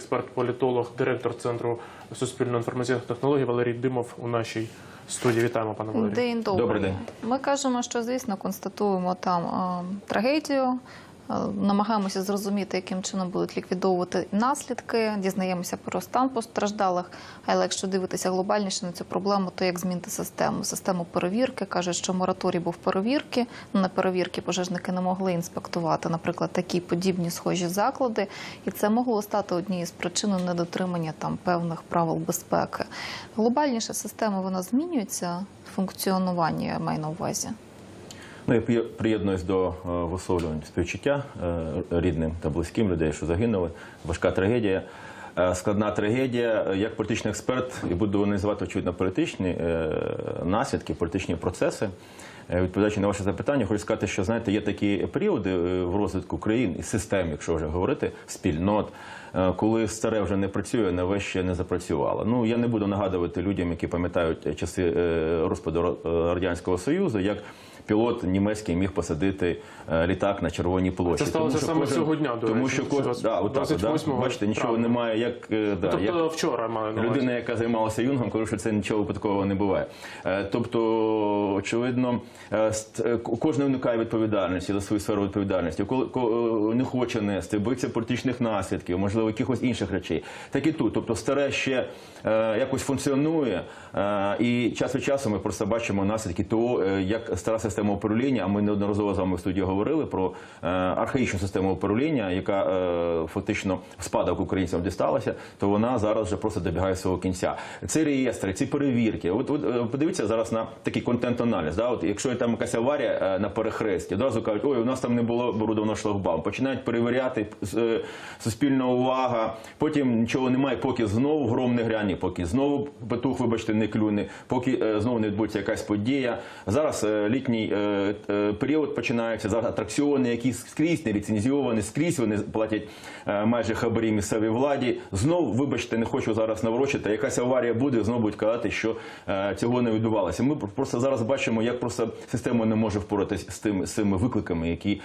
експерт, політолог, директор центру суспільно-інформаційних технологій Валерій Димов у нашій студії. Вітаємо, пане Валерій. День добрий. Добрий день. Ми кажемо, що звісно констатуємо там е, трагедію. Е, Намагаємося зрозуміти, яким чином будуть ліквідовувати наслідки, дізнаємося про стан постраждалих. Але якщо дивитися глобальніше на цю проблему, то як змінити систему? Систему перевірки кажуть, що мораторій був перевірки. На перевірки пожежники не могли інспектувати, наприклад, такі подібні схожі заклади, і це могло стати однією з причин недотримання там певних правил безпеки. Глобальніше система вона змінюється функціонування, я маю на увазі. Ну, я приєднуюсь до е, висловлювань співчуття е, рідним та близьким людей, що загинули. Важка трагедія. Е, Складна трагедія. Як політичний експерт, і буду називати очевидно політичні наслідки, політичні процеси. Відповідаючи на ваше запитання, хочу сказати, що знаєте, є такі періоди в розвитку країн і систем, якщо вже говорити, спільнот, коли старе вже не працює, нове ще не запрацювало. Ну я не буду нагадувати людям, які пам'ятають часи розпаду радянського союзу, як. Пілот німецький міг посадити е, літак на червоній площі. Це сталося саме цього дня, до тому речі, що кожен да, отак, да, бачите, нічого немає, як е, да, Тобто як вчора маю на увазі. людина, яка займалася юнгом, каже, що це нічого випадкового не буває. Е, Тобто, очевидно, кожен уникає відповідальності за свою сферу відповідальності. Коли ко- не хоче нести, боїться політичних наслідків, можливо, якихось інших речей. Так і тут. Тобто, старе ще якось функціонує, і час від часу ми просто бачимо наслідки того, як стара система управління. А ми неодноразово з вами в студії говорили про е, архаїчну систему управління, яка е, фактично спадок українцям дісталася, то вона зараз вже просто добігає свого кінця. Ці реєстри, ці перевірки. От, от е, подивіться зараз на такий контент-аналіз. Да? От, якщо там якась аварія на перехресті, одразу кажуть, ой, у нас там не було оборудовано шлагбаум. Починають перевіряти суспільна увага. Потім нічого немає, поки знову гром не гряне, поки знову петух, вибачте, не клюне, поки знову не відбудеться якась подія. Зараз е, е, е, період починається. Зараз атракціони, які скрізь не ліцензіовані, скрізь вони платять е, майже хабарі місцевій владі. Знову, вибачте, не хочу зараз наворочити. Якась аварія буде, знову будуть казати, що цього не відбувалося. Ми просто зараз бачимо, як просто система не може впоратись з тими з цими викликами, які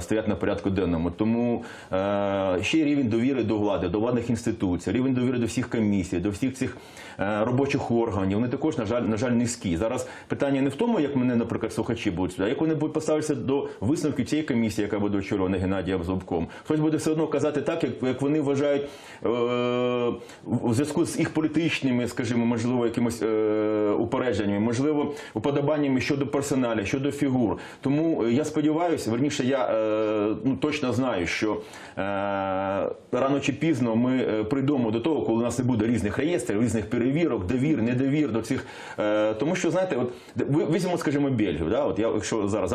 стоять на порядку денному. Тому ще рівень довіри до влади, до владних інституцій, рівень довіри до всіх комісій, до всіх цих робочих органів. Вони також на жаль, на жаль, низькі. Зараз питання не в тому, як мене, наприклад, слухачі будуть сюди, як вони будуть поставитися до висновків цієї комісії, яка буде очолювана Геннадієм Зубком. Хтось буде все одно казати так, як, як вони вважають е, у зв'язку з їх політичними, скажімо, можливо, якимось е, упередженнями, можливо, уподобаннями щодо персоналів, щодо фігур. Тому е, я сподіваюся, верніше, я е, ну, точно знаю, що е, рано чи пізно ми е, прийдемо до того, коли у нас не буде різних реєстрів, різних перевірок, довір, недовір до цих. Е, тому що, знаєте, от візьмемо, скажімо, Бельгію. Да? От я, якщо зараз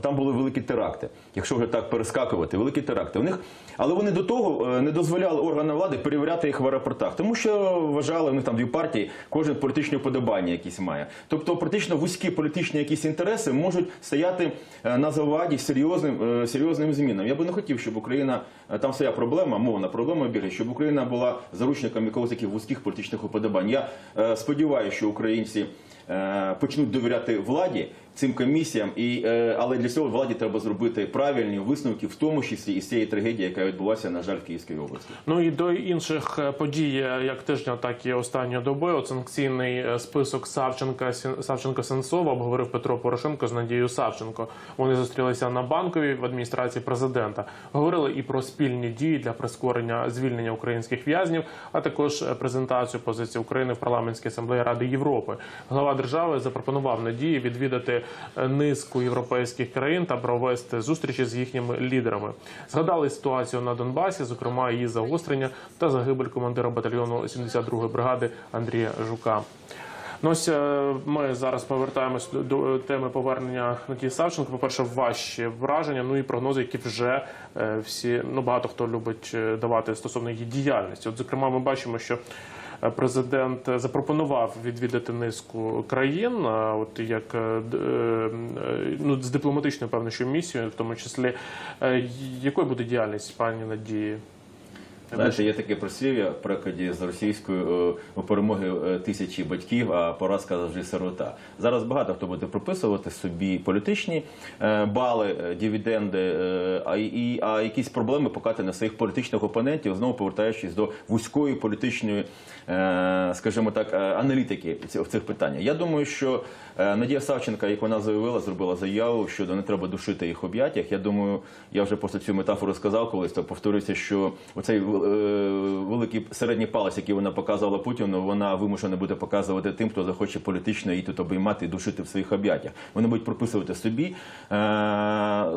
там були великі теракти, якщо вже так перескакувати, великі теракти. У них, але вони до того е, не дозволяли органам влади перевіряти їх в аеропортах, тому що вважали, них там дві партії, кожен політичне вподобання якісь має. Тобто, практично вузькі політичні якісь інтереси можуть стояти е, на заваді серйозним, е, серйозним змінам. Я би не хотів, щоб Україна там своя проблема, мовна проблема Бельгії, щоб Україна була заручником якогось таких вузьких політичних уподобань. Я сподіваюся, що українці почнуть довіряти владі цим комісіям, і е, але для цього владі треба зробити правильні висновки, в тому числі і з цієї трагедії, яка відбулася на жаль в Київській області. Ну і до інших е, подій, е, як тижня, так і останньої доби. От санкційний список Савченка Савченко Сенцова обговорив Петро Порошенко з Надією Савченко. Вони зустрілися на банковій в адміністрації президента. Говорили і про спільні дії для прискорення звільнення українських в'язнів, а також презентацію позиції України в парламентській асамблеї Ради Європи. Глава держави запропонував Надії відвідати низку європейських країн та провести зустрічі з їхніми лідерами. Згадали ситуацію на Донбасі, зокрема її загострення та загибель командира батальйону 72-ї бригади Андрія Жука. Ну ось е, ми зараз повертаємось до, теми повернення Надії Савченко. По перше, ваші враження, ну і прогнози, які вже е, всі ну багато хто любить е, давати стосовно її діяльності. От, зокрема, ми бачимо, що президент запропонував відвідати низку країн, от як е, е, ну з дипломатичною певною що місією, в тому числі Е, якою буде діяльність пані Надії? Знаєте, є таке прислів'я в перекладі з російською е, у перемоги е, тисячі батьків, а поразка завжди сирота. Зараз багато хто буде прописувати собі політичні е, бали, дивіденди, а, якісь проблеми покати на своїх політичних опонентів, знову повертаючись до вузької політичної, скажімо так, аналітики в цих питаннях. Я думаю, що Надія Савченка, як вона заявила, зробила заяву, що не треба душити їх об'яттях. Я думаю, я вже просто цю метафору сказав колись, то повторюся, що оцей великий середній палець, який вона показувала Путіну, вона вимушена буде показувати тим, хто захоче політично її тут обіймати і душити в своїх об'яттях. Вони будуть прописувати собі, е,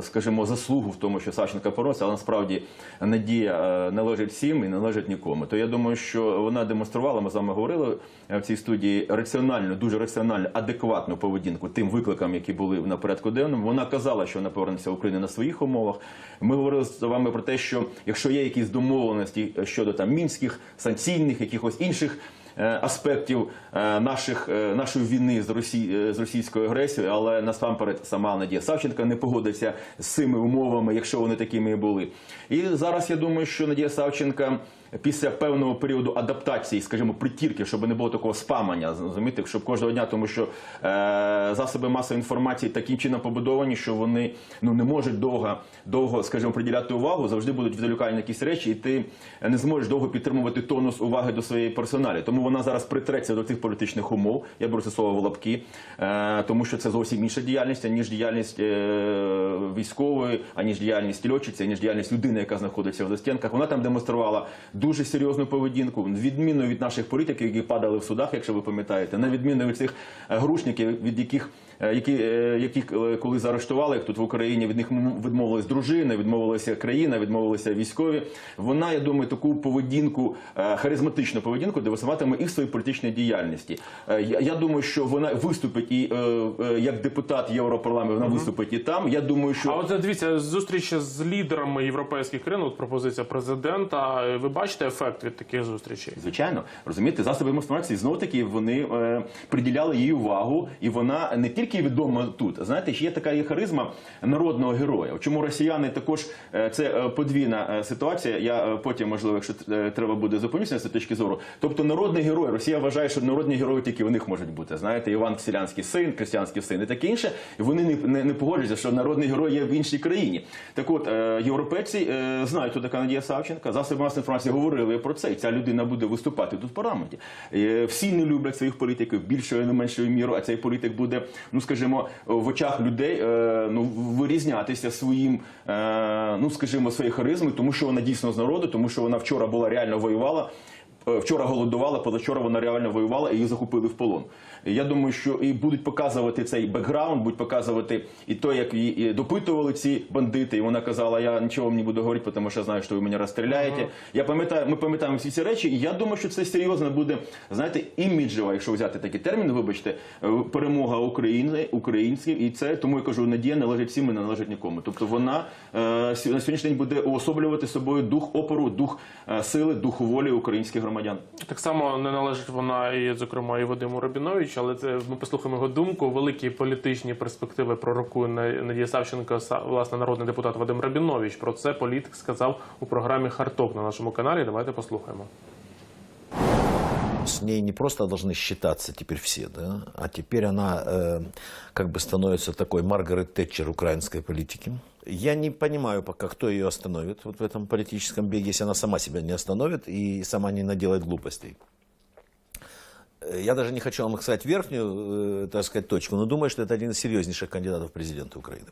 скажімо, заслугу в тому, що Савченка поровся, але насправді надія е, належить всім і належить нікому. То я думаю, що вона демонструвала, ми з вами говорили е, в цій студії раціональну, дуже раціональну, адекватну поведінку тим викликам, які були на порядку денному. Вона казала, що вона повернеться в Україну на своїх умовах. Ми говорили з вами про те, що якщо є якісь домовленості щодо там мінських санкційних, якихось інших. е, Аспектів е, наших е, нашої війни з Росі, з російською агресією, але насамперед сама Надія Савченка не погодиться з цими умовами, якщо вони такими і були. І зараз я думаю, що Надія Савченка після певного періоду адаптації, скажімо, притірки, щоб не було такого спамання, розумієте, щоб кожного дня, тому що е, засоби масової інформації таким чином побудовані, що вони ну не можуть довго, довго, скажімо, приділяти увагу, завжди будуть відволікальні якісь речі, і ти не зможеш довго підтримувати тонус уваги до своєї персоналі. Тому вона зараз притреться до цих політичних умов. Я беру це слово в лапки, е, тому що це зовсім інша діяльність, аніж діяльність е, військової, аніж діяльність льотчиці, аніж діяльність людини, яка знаходиться в застінках. Вона там демонструвала дуже серйозну поведінку, відміну від наших політиків, які падали в судах, якщо ви пам'ятаєте, на відміну від цих е, грушників, від яких е, які, е, яких е, коли заарештували їх тут в Україні, від них відмовились дружини, відмовилася країна, відмовилися військові. Вона, я думаю, таку поведінку, харизматичну поведінку демонструватиме і в своїй політичній діяльності. Я, я думаю, що вона виступить і як депутат Європарламенту, вона виступить і там. Я думаю, що А от дивіться, зустріч з лідерами європейських країн, от пропозиція президента. Ви бачите ефект від таких зустрічей? Звичайно, розумієте, засоби інформації знов таки вони приділяли їй увагу, і вона не тільки відома тут. Знаєте, є така є харизма народного героя. Чому росіяни також е, це е, подвійна е, ситуація. Я потім, можливо, якщо треба буде зупинитися з точки зору. Тобто, народний герой, Росія вважає, що народні герої тільки в них можуть бути. Знаєте, Іван Ксілянський син, християнський син і таке інше. І вони не, не, не погоджуються, що народний герой є в іншій країні. Так от, європейці знають, хто така Надія Савченка. Засоби масової інформації говорили про це. І ця людина буде виступати тут в парламенті. Всі не люблять своїх політиків більшою не меншою мірою, а цей політик буде, ну скажімо, в очах людей е, ну, вирізнятися своїм, е, ну скажімо, своєю харизмою, тому що вона дійсно з народу, тому що вона вчора була реально воювала. Е, Вчора голодувала, позавчора вона реально воювала і її захопили в полон. Я думаю, що і будуть показувати цей бекграунд, будуть показувати і то, як її допитували ці бандити. І вона казала: я нічого вам не буду говорити, тому що я знаю, що ви мене розстріляєте. Я пам'ятаю, ми пам'ятаємо всі ці речі, і я думаю, що це серйозно буде, знаєте, іміджева, якщо взяти такі терміни, вибачте, е, перемога України, українців, і це тому я кажу, надія належить всім і не належить нікому. Тобто вона е, на сьогоднішній день буде уособлювати собою дух опору, дух е, сили, дух волі українських громадян. Так само не належить вона і, зокрема, і Вадиму Рабіновичу, але це ми послухаємо його думку. Великі політичні перспективи пророкує На- Надія Савченко, са- власне, народний депутат Вадим Рабінович. Про це політик сказав у програмі Харток на нашому каналі. Давайте послухаємо. С ней не просто должны считаться теперь все, да, а теперь она э, как бы становится такой Маргарет Тэтчер украинской политики. Я не понимаю пока, кто ее остановит вот в этом политическом беге, если она сама себя не остановит и сама не наделает глупостей. Э, Я даже не хочу вам сказать верхнюю, э, так сказать, точку, но думаю, что это один из серьезнейших кандидатов в президенты Украины.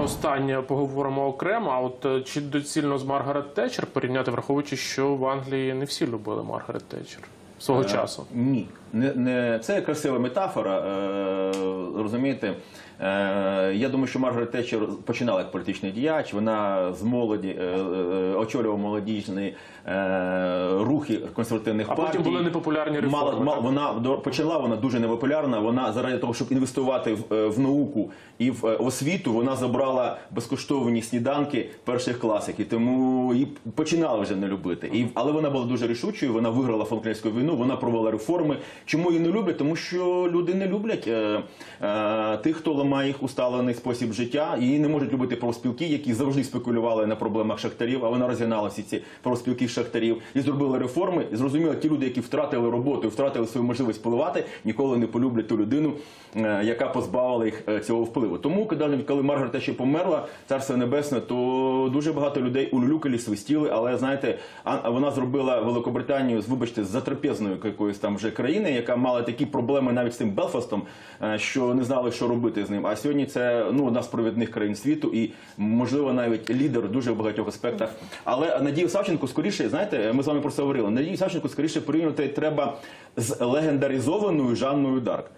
Про останнє поговоримо окремо. А от е, чи доцільно з Маргарет Тетчер порівняти, враховуючи, що в Англії не всі любили Маргарет Тетчер свого часу? Ні, не, не це красива метафора. Е, розумієте, е, я думаю, що Маргарет Тетчер починала як політичний діяч. Вона з молоді е, е, очолювала молодіжні е, рухи консервативних А партій. потім були непопулярні реформи. Мало, так? вона почала вона дуже непопулярна. Вона заради того, щоб інвестувати в, е, в науку і в е, освіту, вона забрала безкоштовні сніданки перших класиків. Тому її починали вже не любити. І але вона була дуже рішучою. Вона виграла Фолклендську війну. Вона провела реформи. Чому її не люблять? Тому що люди не люблять е, е, тих, хто ламає. їх усталений спосіб життя. Її не можуть любити профспілки, які завжди спекулювали на проблемах шахтарів. А вона розігнала всі ці профспілки шахтарів і зробила реформи. І зрозуміла, ті люди, які втратили роботу, і втратили свою можливість впливати, ніколи не полюблять ту людину, е, яка позбавила їх е, цього впливу. Тому, коли, коли Маргарета ще померла, царство небесне, то дуже багато людей улюлюкали, свистіли. Але знаєте, вона зробила Великобританію, вибачте, з затрапезною якоюсь там вже країни, яка мала такі проблеми навіть з тим Белфастом, е, що не знали, що робити з ним. А сьогодні це ну одна з провідних країн світу і можливо навіть лідер дуже в багатьох аспектах. Але Надію Савченко скоріше, знаєте, ми з вами про це говорили. Надію Савченко скоріше порівнювати треба з легендаризованою Жанною Дарк.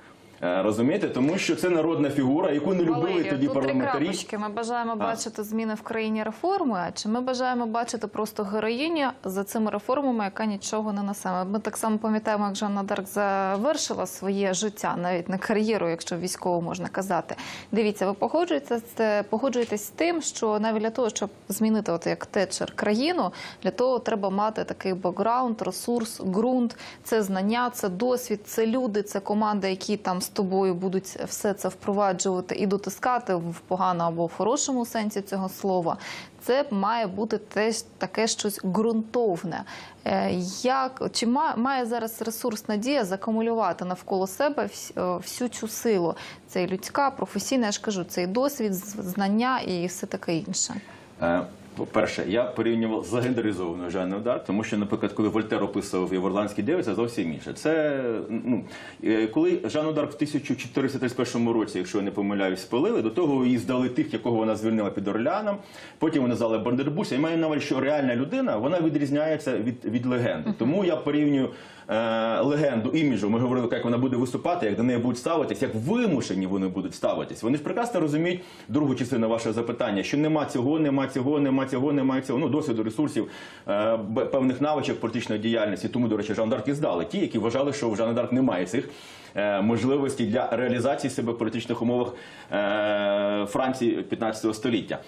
Е, Розумієте, тому що це народна фігура, яку не любили Валерію, тоді тут парламентарі. крапочки. Ми бажаємо бачити зміни в країні реформи, чи ми бажаємо бачити просто героїню за цими реформами, яка нічого не несе. Ми так само пам'ятаємо, як Жанна Дарк завершила своє життя, навіть не кар'єру, якщо військово можна казати. Дивіться, ви погоджуєтеся з погоджуєтесь з тим, що навіть для того, щоб змінити, от як Тетчер, країну, для того треба мати такий бекграунд, ресурс, ґрунт, це знання, це досвід, це люди, це команда, які там тобою будуть все це впроваджувати і дотискати в поганому або в хорошому сенсі цього слова. Це має бути теж таке щось ґрунтовне. Е, Як чи має зараз ресурс надія закумулювати навколо себе е, всю цю силу? Це і людська, професійна, я ж кажу, це і досвід, знання і все таке інше. По-перше, я порівнював з легендаризованою Жанною Дарк, тому що, наприклад, коли Вольтер описував Єверландський дев'ять, це зовсім інше. Це ну е, коли Жанну Дарк в 1431 році, якщо я не помиляюсь, спалили, до того її здали тих, якого вона звільнила під Орлеаном. Потім вони здали Бандербуса. Я маю на увазі, що реальна людина вона відрізняється від, від легенди. Тому я порівнюю легенду іміджу. Ми говорили, як вона буде виступати, як до неї будуть ставитись, як вимушені вони будуть ставитись. Вони ж прекрасно розуміють другу частину вашого запитання, що нема цього, нема цього, нема цього, немає цього. Ну досвіду ресурсів, е, певних навичок політичної діяльності. Тому, до речі, Жан Дарк і здали. Ті, які вважали, що в Жан Дарк немає цих. е, Можливостей для реалізації себе в політичних умовах е, Франції 15 століття.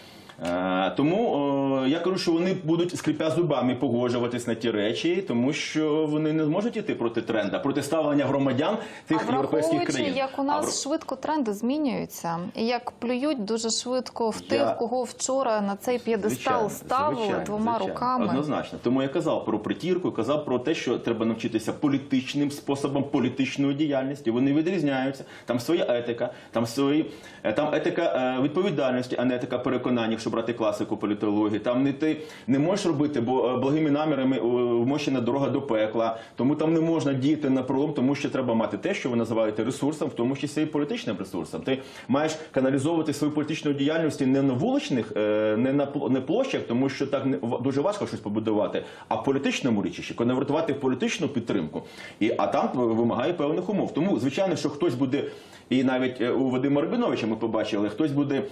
Е, Тому я кажу, що вони будуть скрипя зубами погоджуватись на ті речі, тому що вони не зможуть іти проти тренда, проти ставлення громадян тих а європейських враховуючи, країн. як у нас швидко тренди змінюються, і як плюють дуже швидко в тих, кого вчора на цей п'єдестал ставили звичайно, двома звичайно. руками. Однозначно. Тому я казав про притірку, казав про те, що треба навчитися політичним способом політичної діяльності. Вони відрізняються. Там своя етика, там свої е, там етика е, відповідальності, а не етика переконань, якщо брати класику політології. Там не ти не можеш робити, бо е, благими намірами е, вмощена дорога до пекла. Тому там не можна діяти на пролом, тому що треба мати те, що ви називаєте ресурсом, в тому числі і політичним ресурсом. Ти маєш каналізовувати свою політичну діяльність не на вуличних, е, не на не площах, тому що так дуже важко щось побудувати, а в політичному річищі конвертувати в політичну підтримку. І а там вимагає певних умов. Тому звичайно, що хтось буде. І навіть у Вадима Рабіновича ми побачили, хтось буде е,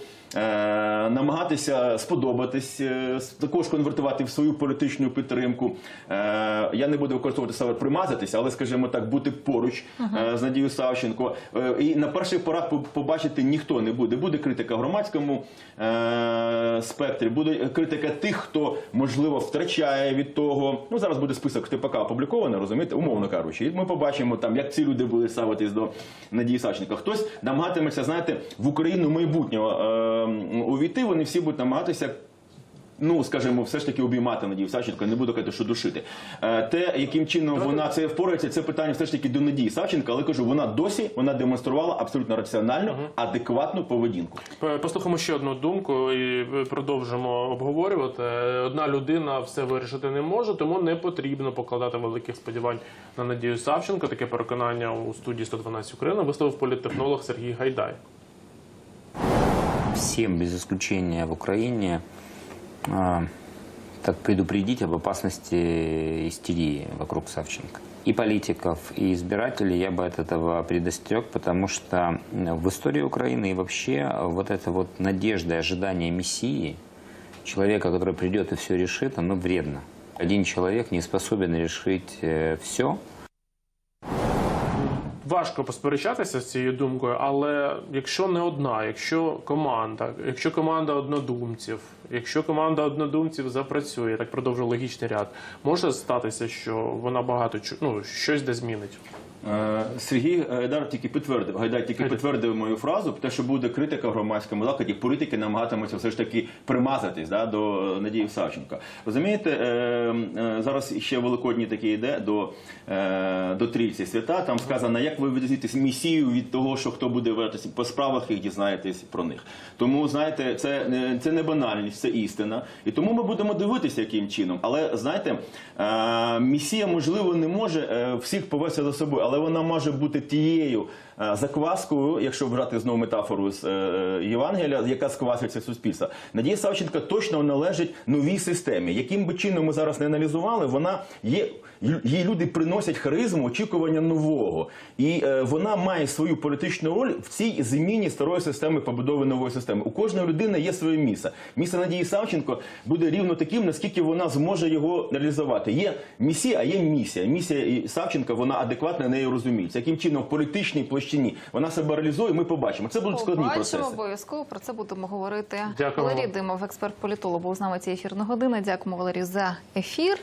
намагатися сподобатись, е, також конвертувати в свою політичну підтримку. Е, я не буду використовувати саме примазатися, але, скажімо так, бути поруч е, з Надією Савченко. І на перших порах побачити ніхто не буде. Буде критика в громадському спектрі, буде критика тих, хто можливо втрачає від того. Ну зараз буде список ТПК опублікований, розумієте, умовно кажучи. І ми побачимо там, як ці люди будуть ставитись до Надії Савченко. Хтось намагатиметься, знаєте, в Україну майбутнього е, увійти. Вони всі будуть намагатися. Ну, скажімо, все ж таки обіймати Надію Савченко, не буду казати, що душити. Е, Те, яким чином вона це впорається, це питання все ж таки до Надії Савченко, але кажу, вона досі вона демонструвала абсолютно раціональну, адекватну поведінку. Послухаємо ще одну думку і продовжимо обговорювати. Одна людина все вирішити не може, тому не потрібно покладати великих сподівань на Надію Савченко. Таке переконання у студії 112 Україна висловив політтехнолог Сергій Гайдай. Всем без исключения в Украине а, так предупредить об опасности истерии вокруг Савченко. И политиков, и избирателей я бы от этого предостерег, потому что в истории Украины и вообще вот эта вот надежда и ожидание мессии, человека, который придет и все решит, оно вредно. Один человек не способен решить все, Важко посперечатися з цією думкою, але якщо не одна, якщо команда, якщо команда однодумців, якщо команда однодумців запрацює, так продовжує логічний ряд, може статися, що вона багато ну, щось де змінить. Е, Сергій Гайдар тільки підтвердив, Гайдай тільки підтвердив мою фразу, те, що буде критика в громадському закладі, політики намагатимуться все ж таки примазатись да, до Надії Савченка. Розумієте, е, е, зараз ще Великодні такі йде до, е, до трійці свята. Там сказано, як ви відрізнитесь місію від того, що хто буде вертися по справах, і дізнаєтесь про них. Тому знаєте, це, не- це не банальність, це істина. І тому ми будемо дивитися, яким чином. Але знаєте, е, місія можливо не може е, всіх повести за собою, але вона може бути тією е, закваскою, якщо брати знову метафору з е, Євангелія, яка скваситься суспільства. Надія Савченка точно належить новій системі. Яким би чином ми зараз не аналізували, вона є. Їй люди приносять харизму, очікування нового, і е, вона має свою політичну роль в цій зміні старої системи побудови нової системи. У кожної людини є своє місце. Місце Надії Савченко буде рівно таким, наскільки вона зможе його реалізувати. Є місія, а є місія. Місія Савченка вона адекватно нею розуміється. Яким чином в політичній площині вона себе реалізує, ми побачимо. Це будуть складні Побачимо процеси. обов'язково. Про це будемо говорити. Дякую. Валерій Димов, експерт політолог, був з нами цієї ефірної години. Дякуємо Валерію за ефір.